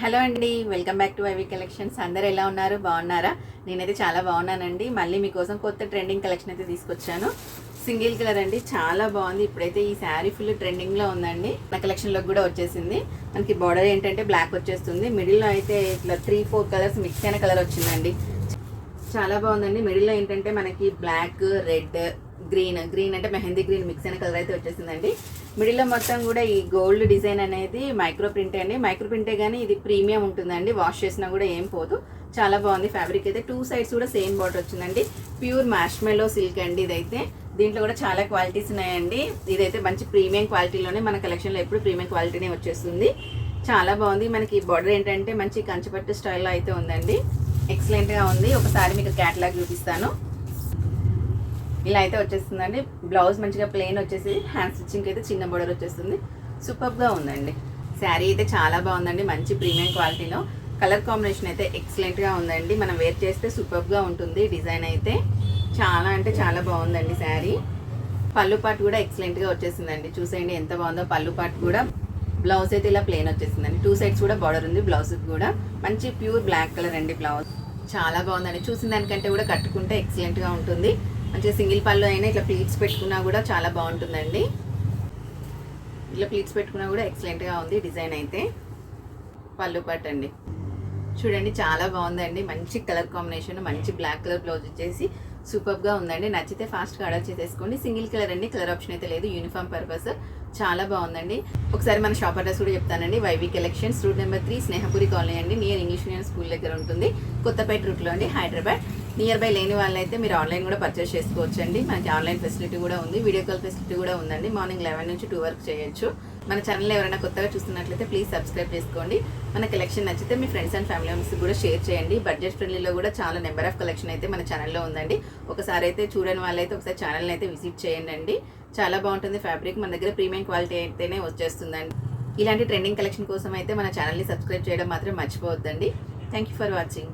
Hello అండి welcome back to IV collections. అందరు ఎలా ఉన్నారు? బాగున్నారా? నేనైతే చాలా బాగున్నానండి. మళ్ళీ మీకోసం కొత్త ట్రెండింగ్ కలెక్షన్ అయితే తీసుకొచ్చాను. సింగిల్ కలర్ అండి చాలా బాగుంది. ఇప్పుడైతే ఈ శారీ ఫుల్ ట్రెండింగ్లో ఉందండి. నా కలెక్షన్లోకి కూడా వచ్చేసింది. మనకి బార్డర్ ఏంటంటే బ్లాక్ వచ్చేస్తుంది. మిడిల్లో అయితే ఇట్లా త్రీ ఫోర్ కలర్స్ మిక్స్ అయిన కలర్ వచ్చిందండి. చాలా బాగుందండి. మిడిల్లో ఏంటంటే మనకి బ్లాక్ రెడ్ గ్రీన్ గ్రీన్ అంటే మెహందీ గ్రీన్ మిక్స్ అయిన కలర్ అయితే వచ్చేసిందండి. మిడిల్లో మొత్తం కూడా ఈ గోల్డ్ డిజైన్ అనేది మైక్రో ప్రింటే అండి. మైక్రో ప్రింటే కానీ ఇది ప్రీమియం ఉంటుందండి. వాష్ చేసినా కూడా ఏం పోదు. చాలా బాగుంది ఫ్యాబ్రిక్ అయితే. టూ సైడ్స్ కూడా సేమ్ బార్డర్ వచ్చిందండి. ప్యూర్ మ్యాష్మెలో సిల్క్ అండి ఇదైతే. దీంట్లో కూడా చాలా క్వాలిటీస్ ఉన్నాయండి. ఇదైతే మంచి ప్రీమియం క్వాలిటీలోనే మన కలెక్షన్లో ఎప్పుడు ప్రీమియం క్వాలిటీనే వచ్చేస్తుంది. చాలా బాగుంది. మనకి బార్డర్ ఏంటంటే మంచి కంచపట్టు స్టైల్లో అయితే ఉందండి. ఎక్సలెంట్గా ఉంది. ఒకసారి మీకు క్యాటలాగ్ చూపిస్తాను. ఇలా అయితే వచ్చేస్తుందండి. బ్లౌజ్ మంచిగా ప్లెయిన్ వచ్చేసి హ్యాండ్ స్టిచ్చింగ్ అయితే చిన్న బోర్డర్ వచ్చేస్తుంది. సూపర్గా ఉందండి. శారీ అయితే చాలా బాగుందండి. మంచి ప్రీమియం క్వాలిటీలో కలర్ కాంబినేషన్ అయితే ఎక్సలెంట్గా ఉందండి. మనం వేర్ చేస్తే సూపర్గా ఉంటుంది. డిజైన్ అయితే చాలా అంటే చాలా బాగుందండి శారీ పళ్ళు పాటు కూడా ఎక్సలెంట్గా వచ్చేసిందండి. చూసేయండి ఎంత బాగుందో పళ్ళు పాటు కూడా. బ్లౌజ్ అయితే ఇలా ప్లెయిన్ వచ్చేసిందండి. టూ సైడ్స్ కూడా బార్డర్ ఉంది బ్లౌజ్ కూడా. మంచి ప్యూర్ బ్లాక్ కలర్ అండి బ్లౌజ్ చాలా బాగుందండి. చూసిన దానికంటే కూడా కట్టుకుంటే ఎక్సలెంట్గా ఉంటుంది. మంచిగా సింగిల్ పళ్ళు అయినా ఇట్లా ప్లీట్స్ పెట్టుకున్నా కూడా చాలా బాగుంటుందండి. ఇట్లా ప్లీట్స్ పెట్టుకున్నా కూడా ఎక్సలెంట్గా ఉంది డిజైన్ అయితే. పళ్ళు పట్ అండి. చూడండి చాలా బాగుందండి. మంచి కలర్ కాంబినేషన్ మంచి బ్లాక్ కలర్ బ్లౌజ్ వచ్చేసి సూపర్గా ఉందండి. నచ్చితే ఫాస్ట్గా ఆర్డర్ చేసేసుకోండి. సింగిల్ కలర్ అండి కలర్ ఆప్షన్ అయితే లేదు. యూనిఫామ్ పర్పస్ చాలా బాగుందండి. ఒకసారి మన షాప్ అడ్రస్ కూడా చెప్తానండి. YV collections route number three Snehapuri colony అండి. నియర్ ఇంగ్లీష్ మీడియం స్కూల్ దగ్గర ఉంటుంది. కొత్తపేట రూట్లో అండి హైదరాబాద్. నియర్ బై లేని వాళ్ళైతే మీరు ఆన్లైన్ కూడా పర్చేస్ చేసుకోవచ్చు అండి మనకి ఆన్లైన్ ఫెసిలిటీ కూడా ఉంది. వీడియో కాల్ ఫెసిలిటీ కూడా ఉందండి. మార్నింగ్ లెవెన్ నుంచి టూ వరకు చేయొచ్చు. మన ఛానల్ ఎవరైనా కొత్తగా చూస్తున్నట్లయితే ప్లీజ్ సబ్స్క్రైబ్ చేసుకోండి. మన కలెక్షన్ నచ్చితే మీ ఫ్రెండ్స్ అండ్ ఫ్యామిలీ మెంబర్స్ కూడా షేర్ చేయండి. బడ్జెట్ ఫ్రెండ్లీలో కూడా చాలా నెంబర్ ఆఫ్ కలెక్షన్ అయితే మన ఛానల్లో ఉందండి. ఒకసారి అయితే చూడని వాళ్ళైతే ఒకసారి ఛానల్ని అయితే విజిట్ చేయండి చాలా బాగుంటుంది ఫ్యాబ్రిక్. మన దగ్గర ప్రీమియం క్వాలిటీ అయితేనే వచ్చేస్తుందండి. ఇలాంటి ట్రెండింగ్ కలెక్షన్ కోసం అయితే మన ఛానల్ని సబ్స్క్రైబ్ చేయడం మాత్రం మర్చిపోవద్దండి. Thank you for watching